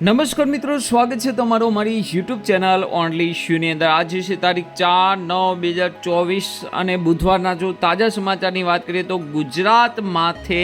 નમસ્કાર મિત્રો, સ્વાગત છે તમારો મારી યુટ્યુબ ચેનલ ઓનલી શ્યુની અંદર. આજે છે તારીખ ચાર નવ બે હજાર ચોવીસ અને બુધવારના જો તાજા સમાચારની વાત કરીએ તો ગુજરાત માથે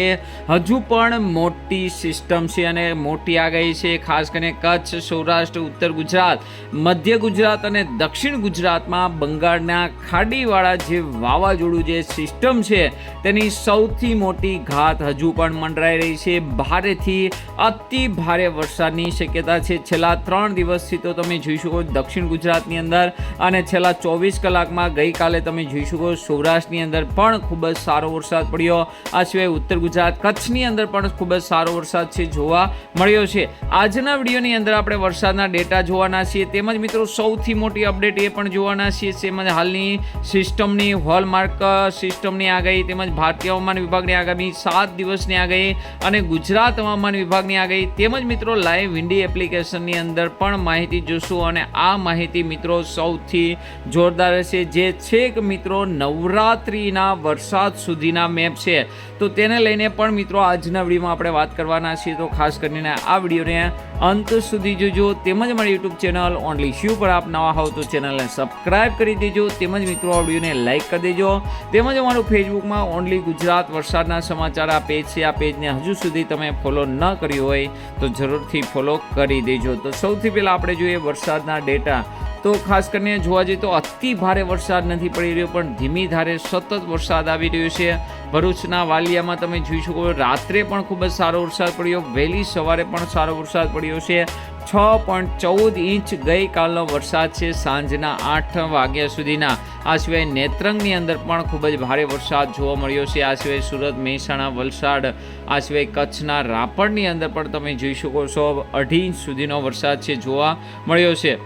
હજુ પણ મોટી સિસ્ટમ છે અને મોટી આગાહી છે, ખાસ કરીને કચ્છ, સૌરાષ્ટ્ર, ઉત્તર ગુજરાત, મધ્ય ગુજરાત અને દક્ષિણ ગુજરાતમાં બંગાળના ખાડીવાળા જે વાવાઝોડું જે સિસ્ટમ છે તેની સૌથી મોટી ઘાત હજુ પણ મંડરાઈ રહી છે. ભારેથી અતિ ભારે વરસાદની શક્યતા છે છેલ્લા ત્રણ દિવસથી તો તમે જોઈ શકો દક્ષિણ ગુજરાતની અંદર અને છેલ્લા ચોવીસ કલાકમાં ગઈકાલે તમે જોઈ શકો સૌરાષ્ટ્રની અંદર પણ ખૂબ જ સારો વરસાદ પડ્યો. આ સિવાય ઉત્તર ગુજરાત કચ્છની અંદર પણ ખૂબ જ સારો વરસાદ છે જોવા મળ્યો છે. આજના વિડીયોની અંદર આપણે વરસાદના ડેટા જોવાના છીએ. તેમજ મિત્રો સૌથી મોટી અપડેટ એ પણ જોવાના છીએ, તેમજ હાલની સિસ્ટમની હોલમાર્ક સિસ્ટમની આગાહી, તેમજ ભારતીય હવામાન વિભાગની આગામી સાત દિવસની આગાહી અને ગુજરાત હવામાન વિભાગની આગાહી. તેમજ મિત્રો લાઈવ વિન્ડી એપ્લિકેશનની અંદર પણ માહિતી જોશું અને આ માહિતી મિત્રો સૌથી જોરદાર છે જે છેક મિત્રો નવરાત્રિના વરસાદ સુધીના મેપ છે. તો તેને લઈને પણ મિત્રો આજના વિડીયોમાં આપણે વાત કરવાના છીએ. તો ખાસ કરીને આ વિડીયોને અંત સુધી જોજો. તેમજ મારી યુટ્યુબ ચેનલ ઓનલી શ્યુ પર આપ નવા હોવ તો ચેનલને સબસ્ક્રાઈબ કરી દેજો. તેમજ મિત્રો આ વિડીયોને લાઇક કરી દેજો. તેમજ અમારું ફેસબુકમાં ઓનલી ગુજરાત વરસાદના સમાચાર આ પેજ છે. આ પેજને હજુ સુધી તમે ફોલો ન કર્યું હોય તો જરૂરથી ફોલો કરી દેજો. તો સૌથી પહેલાં આપણે જોઈએ વરસાદના ડેટા. તો ખાસ કરીને જોવા જઈએ તો અતિ ભારે વરસાદ નથી પડી રહ્યો, પણ ધીમી ધારે સતત વરસાદ આવી રહ્યો છે. ભરૂચના વાલિયામાં તમે જોઈ શકો રાત્રે પણ ખૂબ જ સારો વરસાદ પડ્યો, વહેલી સવારે પણ સારો વરસાદ પડ્યો છે. છ પોઈન્ટ ચૌદ ઇંચ ગઈકાલનો વરસાદ છે સાંજના આઠ વાગ્યા સુધીના. આ સિવાય નેત્રંગની અંદર પણ ખૂબ જ ભારે વરસાદ જોવા મળ્યો છે. આ સિવાય સુરત, મહેસાણા, વલસાડ, આ સિવાય કચ્છના રાપરની અંદર પણ તમે જોઈ શકો છો, અઢી ઇંચ સુધીનો વરસાદ છે જોવા મળ્યો છે.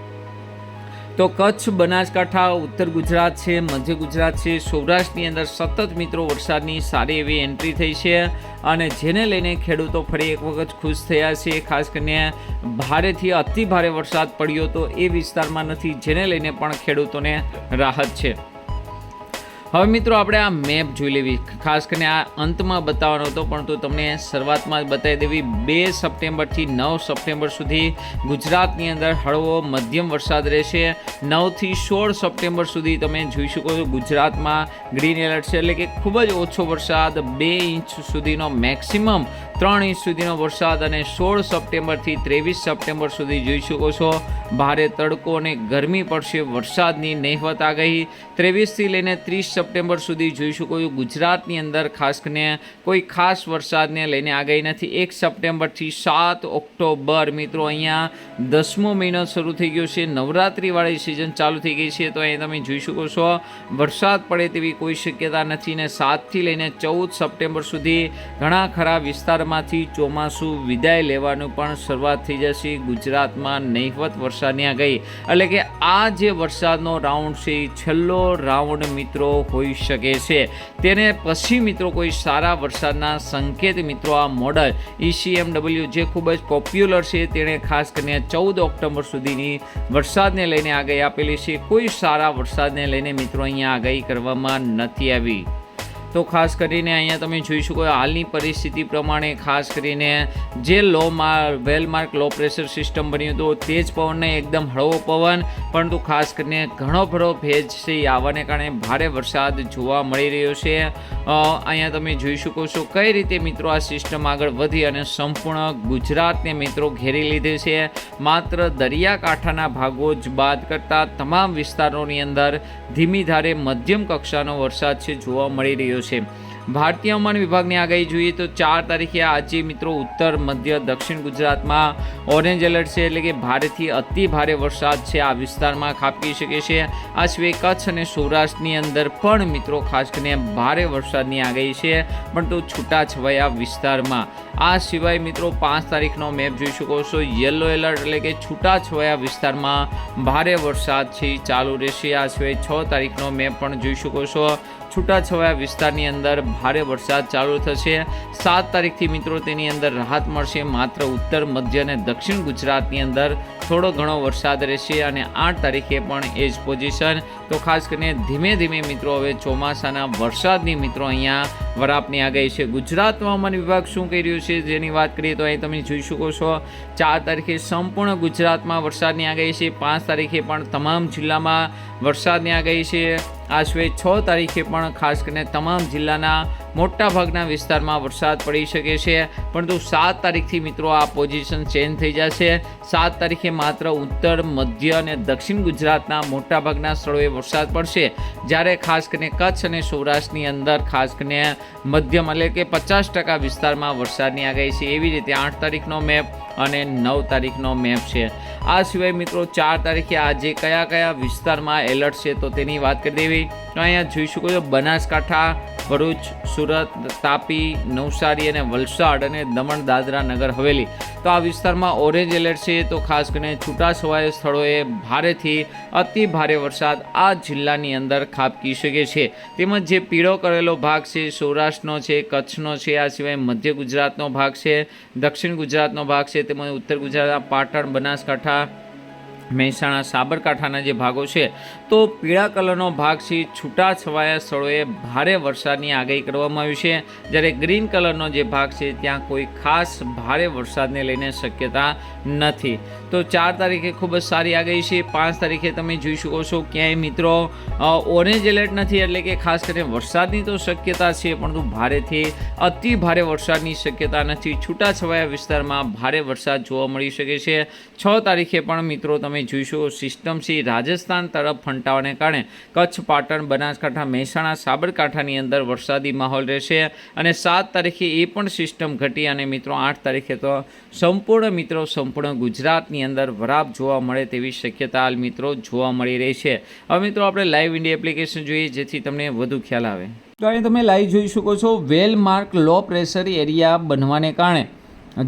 તો કચ્છ, બનાસકાંઠા, ઉત્તર ગુજરાત છે, મધ્ય ગુજરાત છે, સૌરાષ્ટ્રની અંદર સતત મિત્રો વરસાદની સારી એવી એન્ટ્રી થઈ છે અને જેને લઈને ખેડૂતો ફરી એક વખત ખુશ થયા છે. ખાસ કરીને ભારેથી અતિ ભારે વરસાદ પડ્યો તો એ વિસ્તારમાં નથી, જેને લઈને પણ ખેડૂતોને રાહત છે. હવે મિત્રો, આપણે આ મેપ જોઈ લેવી. ખાસ કરીને આ અંતમાં બતાવવાનો હતો, પરંતુ તમને શરૂઆતમાં જ બતાવી દેવી. બે સપ્ટેમ્બરથી નવ સપ્ટેમ્બર સુધી ગુજરાતની અંદર હળવો મધ્યમ વરસાદ રહેશે. નવથી સોળ સપ્ટેમ્બર સુધી તમે જોઈ શકો છો ગુજરાતમાં ગ્રીન એલર્ટ છે. એટલે કે ખૂબ જ ઓછો વરસાદ, બે ઇંચ સુધીનો મેક્સિમમ ત્રણ ઇંચ સુધીનો વરસાદ અને સોળ સપ્ટેમ્બરથી ત્રેવીસ સપ્ટેમ્બર સુધી જોઈ શકો છો. ભારે તડકો અને ગરમી પડશે. વરસાદની નહિવત આગાહી ત્રેવીસથી લઈને ત્રીસ સપ્ટેમ્બર સુધી જોઈ શકો છો ગુજરાતની અંદર ખાસ કરીને કોઈ ખાસ વરસાદને લઈને આગાહી નથી. એક સપ્ટેમ્બરથી સાત ઓક્ટોબર મિત્રો, અહીંયા દસમો મહિનો શરૂ થઈ ગયો છે. નવરાત્રિવાળી સિઝન ચાલુ થઈ ગઈ છે. તો અહીં તમે જોઈ શકો છો, વરસાદ પડે તેવી કોઈ શક્યતા નથી ને સાતથી લઈને ચૌદ સપ્ટેમ્બર સુધી ઘણા ખરા વિસ્તારમાંથી ચોમાસું વિદાય લેવાનું પણ શરૂઆત થઈ જશે. ગુજરાતમાં નહિવત વરસાદની ગઈ એટલે કે આ જે વરસાદનો રાઉન્ડ છે એ છેલ્લો રાઉન્ડ મિત્રો હોઈ શકે છે. તેને પછી મિત્રો કોઈ સારા વરસાદના સંકેત મિત્રો આ મોડલ ઈસીએમડબલ્યુ જે ખૂબ જ પોપ્યુલર છે, તેણે ખાસ કરીને ચૌદ ઓક્ટોબર સુધીની વરસાદને લઈને આગાહી આપેલી છે. કોઈ સારા વરસાદને લઈને મિત્રો અહીંયા આગાહી કરવામાં નથી આવી. તો ખાસ કરીને અહીંયા તમે જોઈ શકો હાલની પરિસ્થિતિ પ્રમાણે ખાસ કરીને જે લો માર વેલમાર્ક લો પ્રેશર સિસ્ટમ બન્યું હતું તેજ પવનને એકદમ હળવો પવન, પરંતુ ખાસ કરીને ઘણો ભરો ભેજ છે એ આવવાને કારણે ભારે વરસાદ જોવા મળી રહ્યો છે. અહીંયા તમે જોઈ શકો છો કઈ રીતે મિત્રો આ સિસ્ટમ આગળ વધી અને સંપૂર્ણ ગુજરાતને મિત્રો ઘેરી લીધે છે. માત્ર દરિયાકાંઠાના ભાગો જ બાદ કરતાં તમામ વિસ્તારોની અંદર ધીમી ધારે મધ્યમ કક્ષાનો વરસાદ છે જોવા મળી રહ્યો છે ભારતીય હવામાન વિભાગની આગાહી જોઈએ તો ચાર તારીખે આજે મિત્રો ઉત્તર, મધ્ય, દક્ષિણ ગુજરાતમાં ઓરેન્જ એલર્ટ છે એટલે કે ભારેથી અતિ ભારે વરસાદ છે આ વિસ્તારમાં. ખાબકી શકે છે. આ સિવાય કચ્છ અને સૌરાષ્ટ્રની અંદર પણ મિત્રો ખાસ કરીને ભારે વરસાદની આગાહી છે, પણ તો છૂટાછવાયા વિસ્તારમાં. આ સિવાય મિત્રો પાંચ તારીખનો મેપ જોઈ શકો છો. યલો એલર્ટ એટલે કે છૂટાછવાયા વિસ્તારમાં ભારે વરસાદ છે ચાલુ રહેશે. આ સિવાય છ તારીખનો મેપ પણ જોઈ શકો છો. છૂટાછવાયા વિસ્તારની અંદર ભારે વરસાદ ચાલુ થશે. સાત તારીખથી મિત્રો તેની અંદર રાહત મળશે. માત્ર ઉત્તર, મધ્ય અને દક્ષિણ ગુજરાતની અંદર થોડો ઘણો વરસાદ રહેશે અને આઠ તારીખે પણ એ જ પોઝિશન તો ખાસ કરીને ધીમે ધીમે મિત્રો હવે ચોમાસાના વરસાદની મિત્રો અહીંયા વરાપની આગાહી છે. ગુજરાત હવામાન વિભાગ શું કહી રહ્યું છે જેની વાત કરીએ તો અહીં તમે જોઈ શકો છો, ચાર તારીખે સંપૂર્ણ ગુજરાતમાં વરસાદની આગાહી છે. પાંચ તારીખે પણ તમામ જિલ્લામાં વરસાદની આગાહી છે. આ સિવાય છ તારીખે પણ ખાસ કરીને તમામ જિલ્લાના મોટાભાગના વિસ્તારમાં વરસાદ પડી શકે છે. પરંતુ સાત તારીખથી મિત્રો આ પોઝિશન ચેન્જ થઈ જશે. સાત તારીખે માત્ર ઉત્તર, મધ્ય અને દક્ષિણ ગુજરાતના મોટાભાગના સ્થળોએ વરસાદ પડશે. જ્યારે ખાસ કરીને કચ્છ અને સૌરાષ્ટ્રની અંદર, ખાસ કરીને મધ્યમ એટલે કે પચાસ ટકા વિસ્તારમાં વરસાદની આગાહી છે. એવી રીતે આઠ તારીખનો મેપ અને નવ તારીખનો મેપ છે. આ સિવાય મિત્રો ચાર તારીખે આજે કયા કયા વિસ્તારમાં એલર્ટ છે તો તેની વાત કરી દેવી. તો અહીંયા જોઈ શકો છો બનાસકાંઠા ભરૂચ, સુરત, તાપી, નવસારી અને વલસાડ અને દમણ, દાદરા નગર હવેલી. તો આ વિસ્તારમાં ઓરેન્જ એલર્ટ છે, તો ખાસ કરીને છૂટાછવાયા સ્થળોએ ભારેથી અતિ ભારે વરસાદ આ જિલ્લાની અંદર ખાબકી શકે છે. તેમજ જે પીળો કરેલો ભાગ છે, સૌરાષ્ટ્રનો છે, કચ્છનો છે, આ સિવાય મધ્ય ગુજરાતનો ભાગ છે, દક્ષિણ ગુજરાતનો ભાગ છે, તેમજ ઉત્તર ગુજરાતના પાટણ, બનાસકાંઠા મહેસાણા સાબરકાંઠાના જે ભાગો છે, તો પીળા કલરનો ભાગ છે છૂટા છવાયા સ્થળોએ ભારે વરસાદની આગાહી કરવામાં આવી છે. જ્યારે ગ્રીન કલરનો જે ભાગ છે, ત્યાં કોઈ ખાસ ભારે વરસાદને લઈને શક્યતા નથી. તો ચાર તારીખે ખૂબ જ સારી આગાહી છે. પાંચ તારીખે તમે જોઈ શકો છો ક્યાંય મિત્રો ઓરેન્જ એલર્ટ નથી, એટલે કે ખાસ કરીને વરસાદની તો શક્યતા છે, પરંતુ ભારેથી અતિ ભારે વરસાદની શક્યતા નથી. છૂટાછવાયા વિસ્તારમાં ભારે વરસાદ જોવા મળી શકે છે. છ તારીખે પણ મિત્રો તમે જોઈશો સિસ્ટમ છે રાજસ્થાન તરફ ફંટાવાને કારણે કચ્છ, પાટણ, બનાસકાંઠા, મહેસાણા, સાબરકાંઠાની અંદર વરસાદી માહોલ રહેશે અને સાત તારીખે એ પણ સિસ્ટમ ઘટી અને મિત્રો આઠ તારીખે તો સંપૂર્ણ મિત્રો, સંપૂર્ણ ગુજરાતની અંદર વરાપ જોવા મળે તેવી શક્યતા હાલ મિત્રો જોવા મળી રહી છે. હવે મિત્રો આપણે લાઈવ ઇન્ડિયા એપ્લિકેશન જોઈએ, જેથી તમને વધુ ખ્યાલ આવે. તો અહીં તમે લાઈવ જોઈ શકો છો, well marked low pressure area બનવાને કારણે.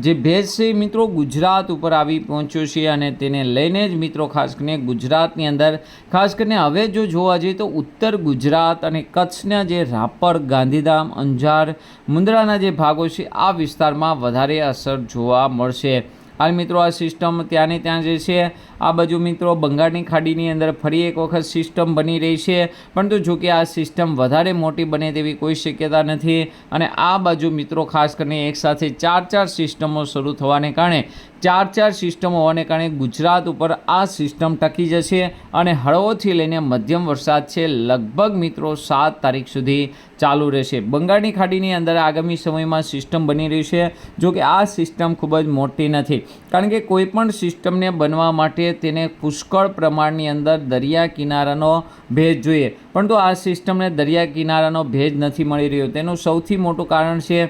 જે ભેજ છે મિત્રો ગુજરાત ઉપર આવી પહોંચ્યો છે અને તેને લઈને જ મિત્રો ખાસ કરીને ગુજરાતની અંદર, ખાસ કરીને હવે જો જોવા જઈએ તો ઉત્તર ગુજરાત અને કચ્છના જે રાપર, ગાંધીધામ, અંજાર મુન્દ્રાના જે ભાગો છે, આ વિસ્તારમાં વધારે અસર જોવા મળશે. હાલ મિત્રો આ સિસ્ટમ ત્યાંને ત્યાં જે છે, આ બાજુ મિત્રો બંગાળની ખાડીની અંદર ફરી એક વખત સિસ્ટમ બની રહી છે. પરંતુ જો કે આ સિસ્ટમ વધારે મોટી બને તેવી કોઈ શક્યતા નથી અને આ બાજુ મિત્રો ખાસ કરીને એકસાથે ચાર ચાર સિસ્ટમો શરૂ થવાને કારણે ચાર ચાર સિસ્ટમો હોવાને કારણે ગુજરાત ઉપર આ સિસ્ટમ ટકી જશે અને હળવોથી લઈને મધ્યમ વરસાદ છે લગભગ મિત્રો સાત તારીખ સુધી ચાલુ રહેશે. બંગાળની ખાડીની અંદર આગામી સમયમાં સિસ્ટમ બની રહી છે જો કે આ સિસ્ટમ ખૂબ જ મોટી નથી. કારણ કે કોઈપણ સિસ્ટમને બનવા માટે તેને પુષ્કળ પ્રમાણની અંદર દરિયા કિનારાનો ભેજ જોઈએ. પરંતુ આ સિસ્ટમને દરિયા કિનારાનો ભેજ નથી મળી રહ્યો. તેનું સૌથી મોટું કારણ છે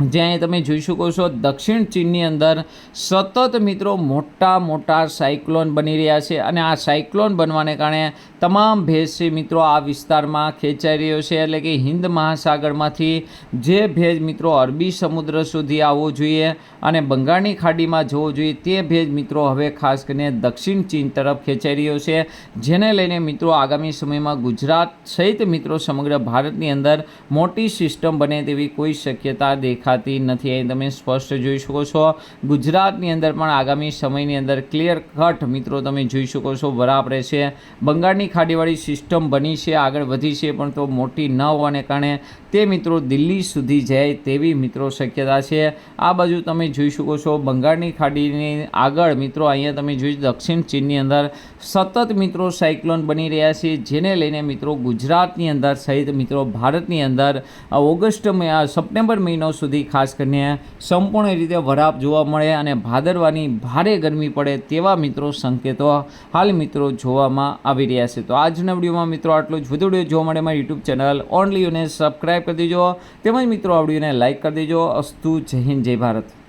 જ્યાં તમે જોઈ શકો છો, દક્ષિણ ચીનની અંદર સતત મિત્રો મોટા મોટા સાયક્લોન બની રહ્યા છે અને આ સાયક્લોન બનવાને કારણે તમામ ભેજ મિત્રો આ વિસ્તારમાં ખેંચાઈ રહ્યો છે. એટલે કે હિન્દ મહાસાગરમાંથી જે ભેજ મિત્રો અરબી સમુદ્ર સુધી આવવો જોઈએ અને બંગાળની ખાડીમાં જવો જોઈએ તે ભેજ મિત્રો હવે ખાસ કરીને દક્ષિણ ચીન તરફ ખેંચાઈ રહ્યો છે. જેને લઈને મિત્રો આગામી સમયમાં ગુજરાત સહિત મિત્રો સમગ્ર ભારતની અંદર મોટી સિસ્ટમ બને તેવી કોઈ શક્યતા દેખાતી નથી. અહીં તમે સ્પષ્ટ જોઈ શકો છો. ગુજરાતની અંદર પણ આગામી સમયની અંદર ક્લિયર કટ મિત્રો તમે જોઈ શકો છો. બરાબર છે બંગાળની ખાડીવાળી સિસ્ટમ બની છે. આગળ વધી છે, પણ તો મોટી ન હોવાને કારણે તે મિત્રો દિલ્હી સુધી જાય તેવી મિત્રો શક્યતા છે. આ બાજુ તમે જોઈ શકો છો બંગાળની ખાડીની આગળ મિત્રો અહીંયા તમે જોઈ દક્ષિણ ચીનની અંદર સતત મિત્રો સાયક્લોન બની રહ્યા છે, જેને લઈને મિત્રો ગુજરાતની અંદર સહિત મિત્રો ભારતની અંદર ઓગસ્ટ સપ્ટેમ્બર મહિનો સુધી ખાસ કરીને સંપૂર્ણ રીતે વરાપ જોવા મળે અને ભાદરવાની ભારે ગરમી પડે તેવા મિત્રો સંકેતો હાલ મિત્રો જોવામાં આવી રહ્યા છે. તો આજના વિડીયોમાં મિત્રો આટલું જ. વધુ વીડિયો જોવા મળે મારી યુટ્યુબ ચેનલ ઓનલી યુને સબસ્ક્રાઈબ કરી દેજો. તેમજ મિત્રો આ વિડીયોને લાઇક કરી દેજો. અસ્તુ જય હિન્દ, જય ભારત.